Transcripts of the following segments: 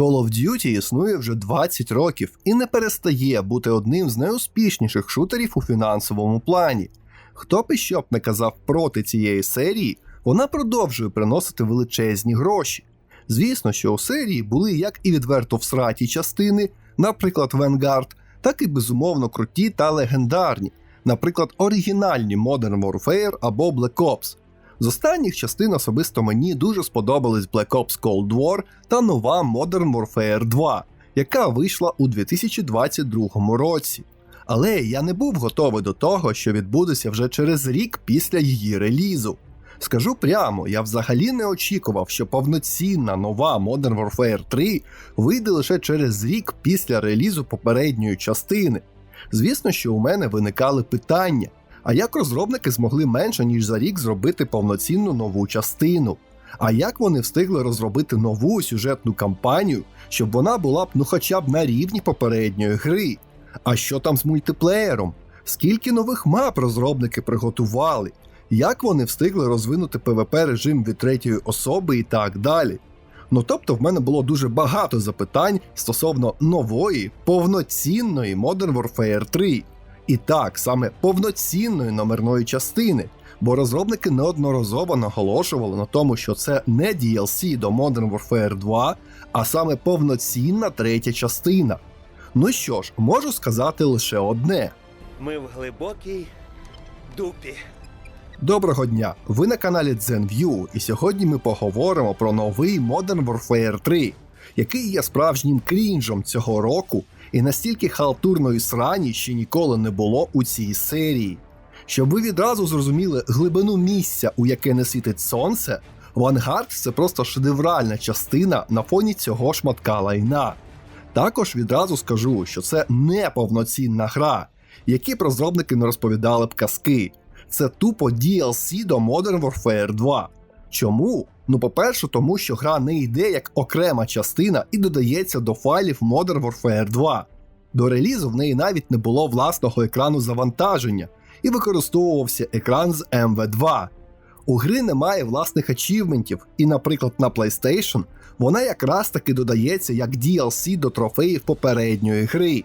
Call of Duty існує вже 20 років і не перестає бути одним з найуспішніших шутерів у фінансовому плані. Хто б іщо б не казав проти цієї серії, вона продовжує приносити величезні гроші. Звісно, що у серії були як і відверто всраті частини, наприклад, Vanguard, так і безумовно круті та легендарні, наприклад, оригінальні Modern Warfare або Black Ops. З останніх частин особисто мені дуже сподобались Black Ops Cold War та нова Modern Warfare 2, яка вийшла у 2022 році. Але я не був готовий до того, що відбудеться вже через рік після її релізу. Скажу прямо, я взагалі не очікував, що повноцінна нова Modern Warfare 3 вийде лише через рік після релізу попередньої частини. Звісно, що у мене виникали питання. А як розробники змогли менше ніж за рік зробити повноцінну нову частину? А як вони встигли розробити нову сюжетну кампанію, щоб вона була б ну хоча б на рівні попередньої гри? А що там з мультиплеєром? Скільки нових мап розробники приготували? Як вони встигли розвинути PvP режим від третьої особи і так далі? Ну тобто в мене було дуже багато запитань стосовно нової, повноцінної Modern Warfare 3. І так, саме повноцінної номерної частини, бо розробники неодноразово наголошували на тому, що це не DLC до Modern Warfare 2, а саме повноцінна третя частина. Ну що ж, можу сказати лише одне. Ми в глибокій дупі. Доброго дня! Ви на каналі ZenView, і сьогодні ми поговоримо про новий Modern Warfare 3, який є справжнім крінжом цього року, і настільки халтурної срані ще ніколи не було у цій серії. Щоб ви відразу зрозуміли глибину місця, у яке не світить сонце, Vanguard – це просто шедевральна частина на фоні цього шматка лайна. Також відразу скажу, що це не повноцінна гра, які б розробники не розповідали б казки. Це тупо DLC до Modern Warfare 2. Чому? Ну, по-перше, тому що гра не йде як окрема частина і додається до файлів Modern Warfare 2. До релізу в неї навіть не було власного екрану завантаження, і використовувався екран з MV2. У гри немає власних ачівментів, і, наприклад, на PlayStation вона якраз таки додається як DLC до трофеїв попередньої гри.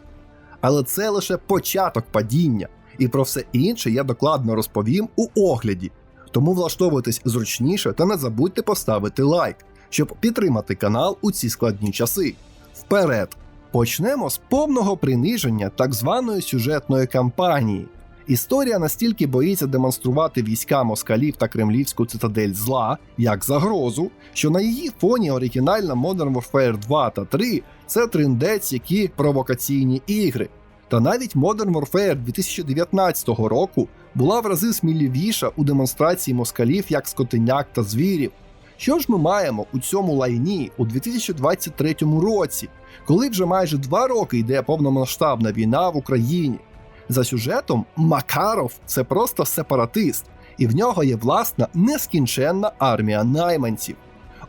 Але це лише початок падіння, і про все інше я докладно розповім у огляді. Тому влаштовуйтесь зручніше та не забудьте поставити лайк, щоб підтримати канал у ці складні часи. Вперед! Почнемо з повного приниження так званої сюжетної кампанії. Історія настільки боїться демонструвати війська москалів та кремлівську цитадель зла як загрозу, що на її фоні оригінальна Modern Warfare 2 та 3 це триндець, які провокаційні ігри. Та навіть Modern Warfare 2019 року була в рази сміливіша у демонстрації москалів як скотиняк та звірів. Що ж ми маємо у цьому лайні у 2023 році, коли вже майже два роки йде повномасштабна війна в Україні? За сюжетом, Макаров це просто сепаратист, і в нього є власна нескінченна армія найманців.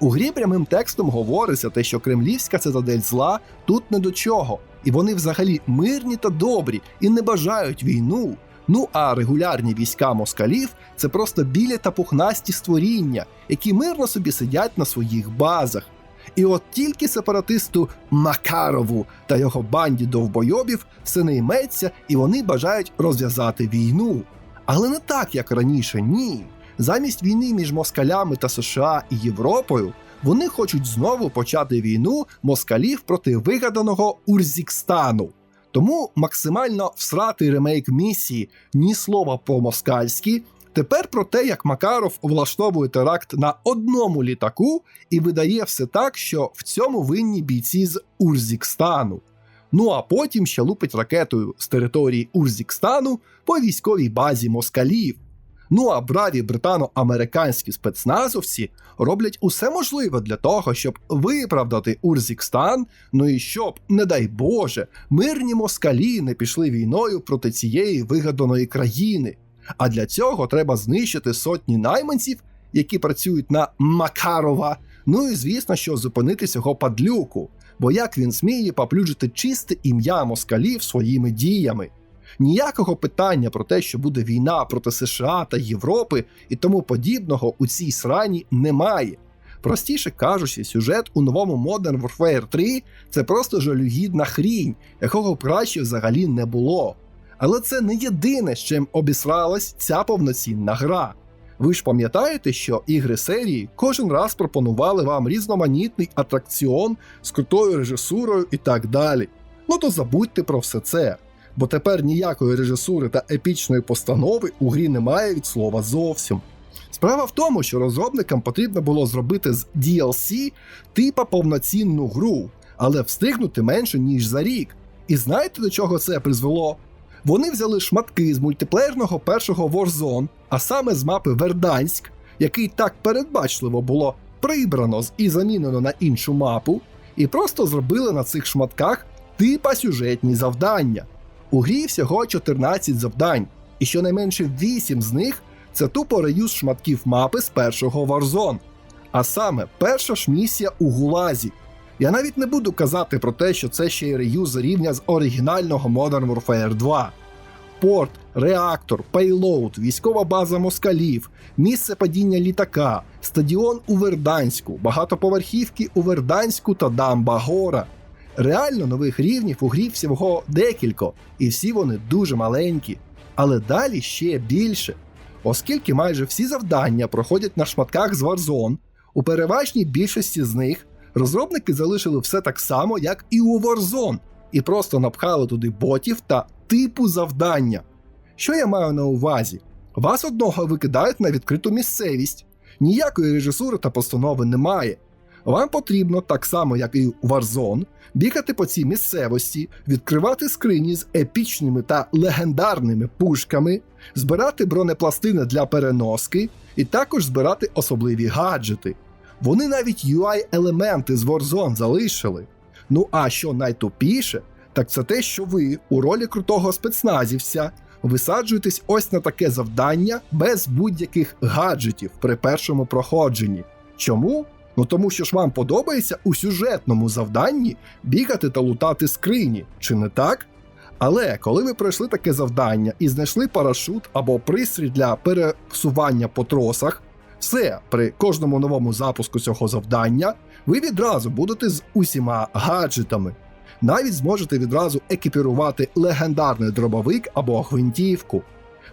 У грі прямим текстом говориться те, що кремлівська цитадель зла тут не до чого, і вони взагалі мирні та добрі і не бажають війну. Ну а регулярні війська москалів це просто білі та пухнасті створіння, які мирно собі сидять на своїх базах. І от тільки сепаратисту Макарову та його банді довбойобів все не йметься, і вони бажають розв'язати війну. Але не так, як раніше, ні. Замість війни між москалями та США і Європою вони хочуть знову почати війну москалів проти вигаданого Урзікстану. Тому максимально всратий ремейк місії ні слова по-москальськи. Тепер про те, як Макаров влаштовує теракт на одному літаку і видає все так, що в цьому винні бійці з Урзікстану. Ну а потім ще лупить ракетою з території Урзікстану по військовій базі москалів. Ну а браві британо-американські спецназовці роблять усе можливе для того, щоб виправдати Урзікстан, ну і щоб, не дай Боже, мирні москалі не пішли війною проти цієї вигаданої країни. А для цього треба знищити сотні найманців, які працюють на Макарова. Ну і звісно, що зупинити цього падлюку, бо як він сміє поплюжити чисте ім'я москалів своїми діями. Ніякого питання про те, що буде війна проти США та Європи і тому подібного у цій срані немає. Простіше кажучи, сюжет у новому Modern Warfare 3 це просто жалюгідна хрінь, якого б краще взагалі не було. Але це не єдине, з чим обісралась ця повноцінна гра. Ви ж пам'ятаєте, що ігри серії кожен раз пропонували вам різноманітний атракціон з крутою режисурою і так далі. Ну то забудьте про все це, бо тепер ніякої режисури та епічної постанови у грі немає від слова зовсім. Справа в тому, що розробникам потрібно було зробити з DLC типа повноцінну гру, але встигнути менше ніж за рік. І знаєте до чого це призвело? Вони взяли шматки з мультиплеєрного першого Warzone, а саме з мапи Верданськ, який так передбачливо було прибрано і замінено на іншу мапу, і просто зробили на цих шматках типа сюжетні завдання. У грі всього 14 завдань, і щонайменше 8 з них це тупо реюз шматків мапи з першого Warzone. А саме перша ж місія у Гулазі. Я навіть не буду казати про те, що це ще й реюз рівня з оригінального Modern Warfare 2. Порт, реактор, пейлоуд, військова база москалів, місце падіння літака, стадіон у Верданську, багатоповерхівки у Верданську та Дамба Гора. Реально нових рівнів у грі всього декілька, і всі вони дуже маленькі. Але далі ще більше. Оскільки майже всі завдання проходять на шматках з Warzone, у переважній більшості з них розробники залишили все так само, як і у Warzone, і просто напхали туди ботів та типу завдання. Що я маю на увазі? Вас одного викидають на відкриту місцевість, ніякої режисури та постанови немає. Вам потрібно, так само як і Warzone, бігати по цій місцевості, відкривати скрині з епічними та легендарними пушками, збирати бронепластини для переноски і також збирати особливі гаджети. Вони навіть UI-елементи з Warzone залишили. Ну а що найтупіше, так це те, що ви у ролі крутого спецназівця висаджуєтесь ось на таке завдання без будь-яких гаджетів при першому проходженні. Чому? Ну тому що ж вам подобається у сюжетному завданні бігати та лутати скрині, чи не так? Але коли ви пройшли таке завдання і знайшли парашут або пристрій для пересування по тросах, все при кожному новому запуску цього завдання ви відразу будете з усіма гаджетами. Навіть зможете відразу екіпірувати легендарний дробовик або гвинтівку.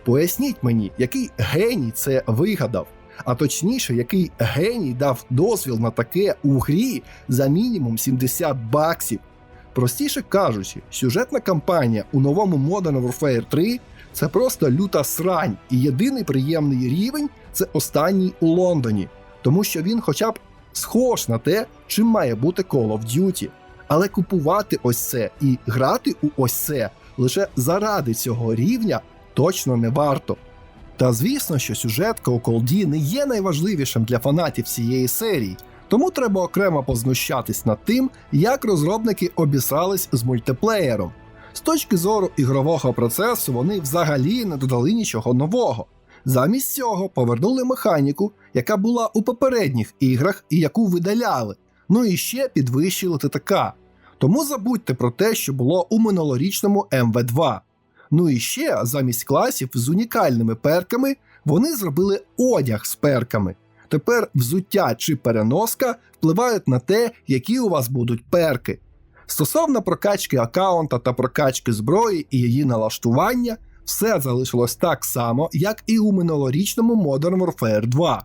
Поясніть мені, який геній це вигадав, а точніше, який геній дав дозвіл на таке у грі за мінімум 70 баксів. Простіше кажучи, сюжетна кампанія у новому Modern Warfare 3 це просто люта срань, і єдиний приємний рівень це останній у Лондоні, тому що він хоча б схож на те, чим має бути Call of Duty. Але купувати ось це і грати у ось це лише заради цього рівня точно не варто. Та звісно, що сюжетка у не є найважливішим для фанатів цієї серії, тому треба окремо познущатись над тим, як розробники обісрались з мультиплеєром. З точки зору ігрового процесу вони взагалі не додали нічого нового. Замість цього повернули механіку, яка була у попередніх іграх і яку видаляли, ну і ще підвищили ТТК. Тому забудьте про те, що було у минулорічному МВ2. Ну і ще замість класів з унікальними перками вони зробили одяг з перками. Тепер взуття чи переноска впливають на те, які у вас будуть перки. Стосовно прокачки аккаунта та прокачки зброї і її налаштування, все залишилось так само, як і у минулорічному Modern Warfare 2.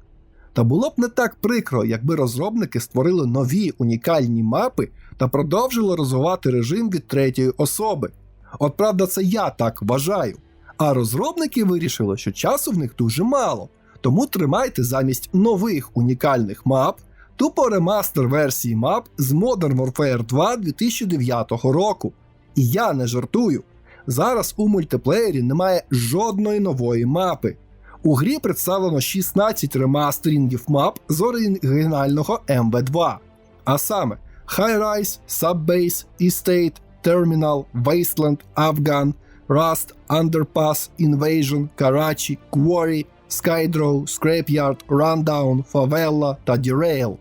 Та було б не так прикро, якби розробники створили нові унікальні мапи та продовжили розвивати режим від третьої особи. От правда, це я так вважаю. А розробники вирішили, що часу в них дуже мало, тому тримайте замість нових унікальних мап тупо ремастер версії мап з Modern Warfare 2 2009 року. І я не жартую. Зараз у мультиплеєрі немає жодної нової мапи. У грі представлено 16 ремастерінгів мап з оригінального MV2, а саме High Rise, Subbase, Estate, Terminal, Wasteland, Afghan, Rust, Underpass, Invasion, Karachi, Quarry, Skydraw, Scrapyard, Rundown, Favela та Derail.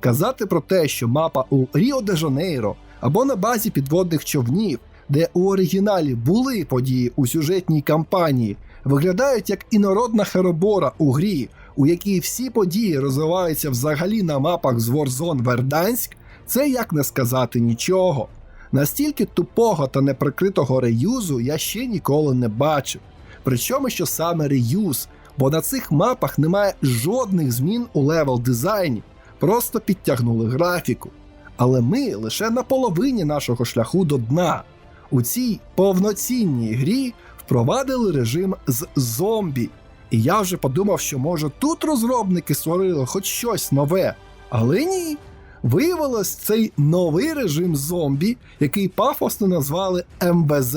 Казати про те, що мапа у Ріо-де-Жанейро або на базі підводних човнів, де у оригіналі були події у сюжетній кампанії, виглядають як інородна херобора у грі, у якій всі події розвиваються взагалі на мапах з Warzone Верданськ, це як не сказати нічого. Настільки тупого та неприкритого реюзу я ще ніколи не бачив. Причому що саме реюз, бо на цих мапах немає жодних змін у левел дизайні, просто підтягнули графіку. Але ми лише на половині нашого шляху до дна. У цій повноцінній грі впровадили режим з зомбі. І я вже подумав, що може тут розробники створили хоч щось нове. Але ні. Виявилось, цей новий режим зомбі, який пафосно назвали МБЗ,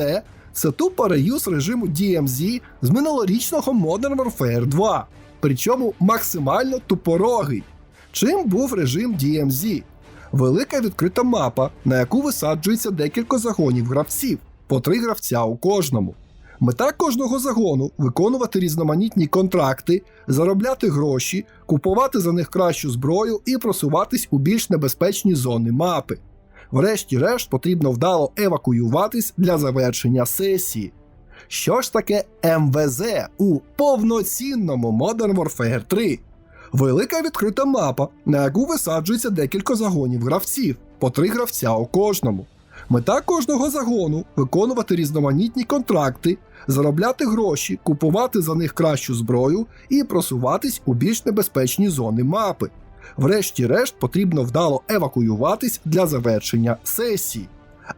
це тупо реюз режиму DMZ з минулорічного Modern Warfare 2, причому максимально тупорогий. Чим був режим DMZ? Велика відкрита мапа, на яку висаджується декілька загонів гравців, по три гравця у кожному. Мета кожного загону виконувати різноманітні контракти, заробляти гроші, купувати за них кращу зброю і просуватись у більш небезпечні зони мапи. Врешті-решт потрібно вдало евакуюватись для завершення сесії. Що ж таке МВЗ у повноцінному Modern Warfare 3? Велика відкрита мапа, на яку висаджується декілька загонів гравців, по три гравця у кожному. Мета кожного загону виконувати різноманітні контракти, заробляти гроші, купувати за них кращу зброю і просуватись у більш небезпечні зони мапи. Врешті-решт потрібно вдало евакуюватись для завершення сесії.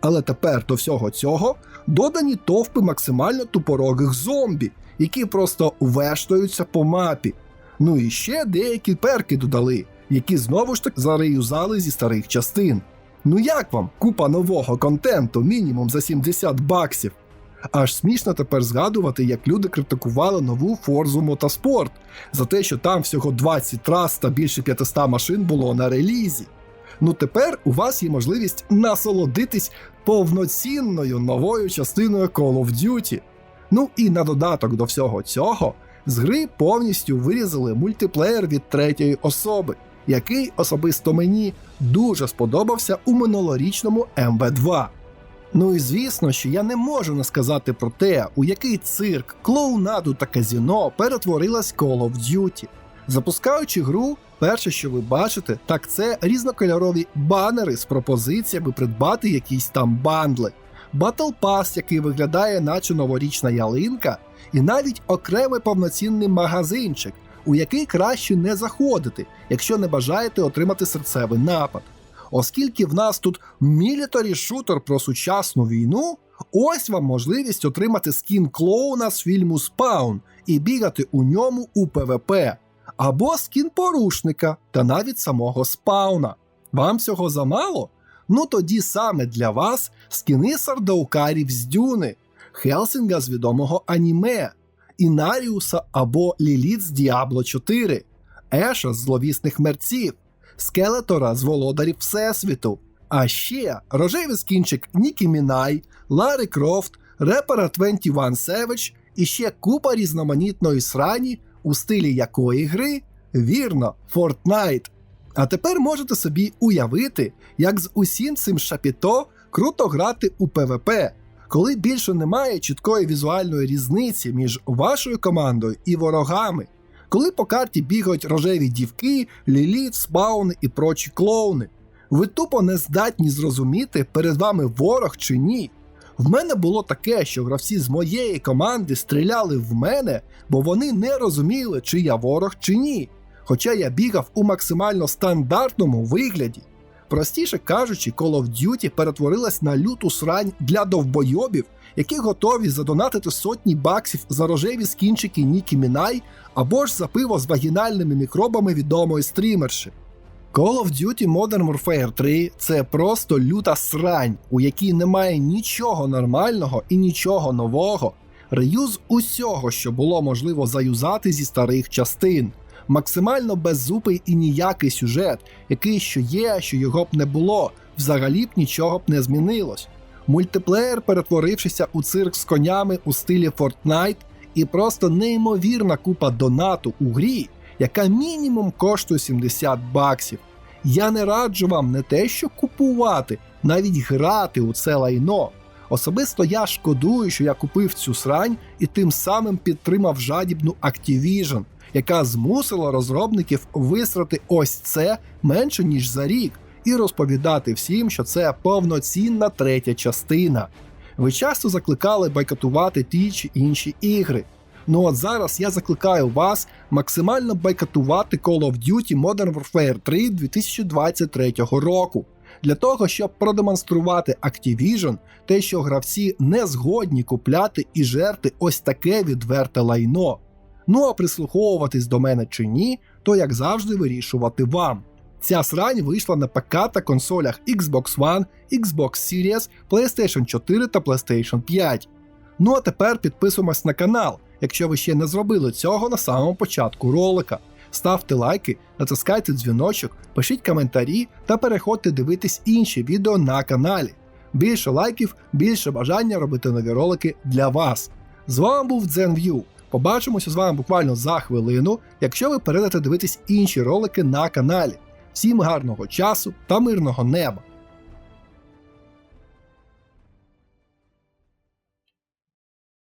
Але тепер до всього цього додані товпи максимально тупорогих зомбі, які просто вештаються по мапі. Ну і ще деякі перки додали, які знову ж таки зареюзали зі старих частин. Ну як вам купа нового контенту, мінімум за 70 баксів? Аж смішно тепер згадувати, як люди критикували нову Forza Motorsport за те, що там всього 20 трас та більше 500 машин було на релізі. Ну тепер у вас є можливість насолодитись повноцінною новою частиною Call of Duty. Ну і на додаток до всього цього, з гри повністю вирізали мультиплеєр від третьої особи, який особисто мені дуже сподобався у минулорічному МВ2. Ну і звісно, що я не можу не сказати про те, у який цирк, клоунаду та казіно перетворилась Call of Duty. Запускаючи гру, перше, що ви бачите, так це різнокольорові банери з пропозиціями придбати якісь там бандли, Battle Pass, який виглядає, наче новорічна ялинка, і навіть окремий повноцінний магазинчик, у який краще не заходити, якщо не бажаєте отримати серцевий напад. Оскільки в нас тут мілітарі шутер про сучасну війну, ось вам можливість отримати скін клоуна з фільму Спаун і бігати у ньому у ПВП, або скін порушника та навіть самого спауна. Вам цього замало? Ну тоді саме для вас скіни сардаукарів з Дюни, Хелсінга з відомого аніме, Інаріуса або Ліліт з Діабло 4, Еша з зловісних мерців, Скелетора з володарів Всесвіту, а ще рожевий скінчик Нікі Мінай, Ларі Крофт, репера 21 Savage і ще купа різноманітної срані, у стилі якої гри? Вірно, Fortnite. А тепер можете собі уявити, як з усім цим шапіто круто грати у ПВП, коли більше немає чіткої візуальної різниці між вашою командою і ворогами, коли по карті бігають рожеві дівки, ліліт, спауни і прочі клоуни. Ви тупо не здатні зрозуміти, перед вами ворог чи ні. В мене було таке, що гравці з моєї команди стріляли в мене, бо вони не розуміли, чи я ворог чи ні. Хоча я бігав у максимально стандартному вигляді. Простіше кажучи, Call of Duty перетворилась на люту срань для довбойобів, які готові задонатити сотні баксів за рожеві скінчики Нікі Мінай або ж за пиво з вагінальними мікробами відомої стрімерші. Call of Duty Modern Warfare 3 це просто люта срань, у якій немає нічого нормального і нічого нового. Реюз усього, що було можливо заюзати зі старих частин. Максимально беззупий і ніякий сюжет, який що є, що його б не було, взагалі б нічого б не змінилось. Мультиплеєр, перетворившися у цирк з конями у стилі Fortnite, і просто неймовірна купа донату у грі, яка мінімум коштує 70 баксів. Я не раджу вам не те, що купувати, навіть грати у це лайно. Особисто я шкодую, що я купив цю срань і тим самим підтримав жадібну Activision, яка змусила розробників висрати ось це менше ніж за рік, і розповідати всім, що це повноцінна третя частина. Ви часто закликали бойкотувати ті чи інші ігри. Ну от зараз я закликаю вас максимально бойкотувати Call of Duty Modern Warfare 3 2023 року. Для того, щоб продемонструвати Activision те, що гравці не згодні купляти і жерти ось таке відверте лайно. Ну а прислуховуватись до мене чи ні, то як завжди вирішувати вам. Ця срань вийшла на ПК та консолях Xbox One, Xbox Series, PlayStation 4 та PlayStation 5. Ну а тепер підписуємось на канал, якщо ви ще не зробили цього на самому початку ролика. Ставте лайки, натискайте дзвіночок, пишіть коментарі та переходьте дивитись інші відео на каналі. Більше лайків, більше бажання робити нові ролики для вас. З вами був DzenView. Побачимося з вами буквально за хвилину, якщо ви перейдете дивитись інші ролики на каналі. Всім гарного часу та мирного неба!